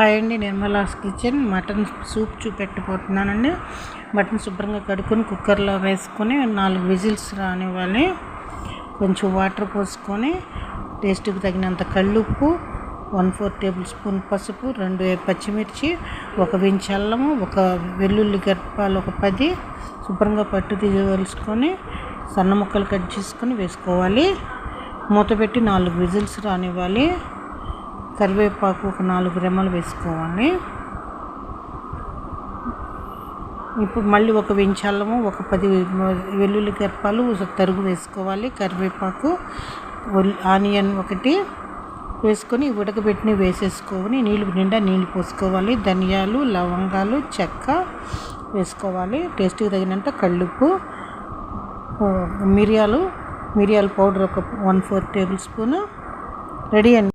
Hi అండి Nirmala's kitchen. Mutton soup చూపెట్టిపోతున్నానండి mutton శుభ్రంగా కడుక్కొని కుక్కర్లో వేసుకొని నాలుగు విజిల్స్ రానివ్వాలి. కొంచెం వాటర్ పోసుకొని టేస్ట్కి తగినంత కళ్ళుప్పు వన్ ఫోర్ టేబుల్ స్పూన్ పసుపు రెండు పచ్చిమిర్చి ఒక వించ్ అల్లము ఒక వెల్లుల్లి గర్భాలు ఒక పది. శుభ్రంగా పట్టు తీయవలుసుకొని సన్న ముక్కలు కట్ చేసుకొని వేసుకోవాలి. మూత పెట్టి నాలుగు విజిల్స్ రానివ్వాలి. కరివేపాకు ఒక నాలుగు రెమ్మలు వేసుకోవాలి. ఇప్పుడు మళ్ళీ ఒక వెంచాలము ఒక పది వెల్లుల్లి గర్పాలు తరుగు వేసుకోవాలి కరివేపాకు ఆనియన్ ఒకటి వేసుకొని ఉడకబెట్టిని వేసేసుకొని నీళ్ళు నిండా నీళ్ళు పోసుకోవాలి. ధనియాలు లవంగాలు చెక్క వేసుకోవాలి. టేస్ట్కి తగినంత కళ్ళుప్పు మిరియాలు మిరియాల పౌడర్ ఒక one four tablespoon. Ready అండి.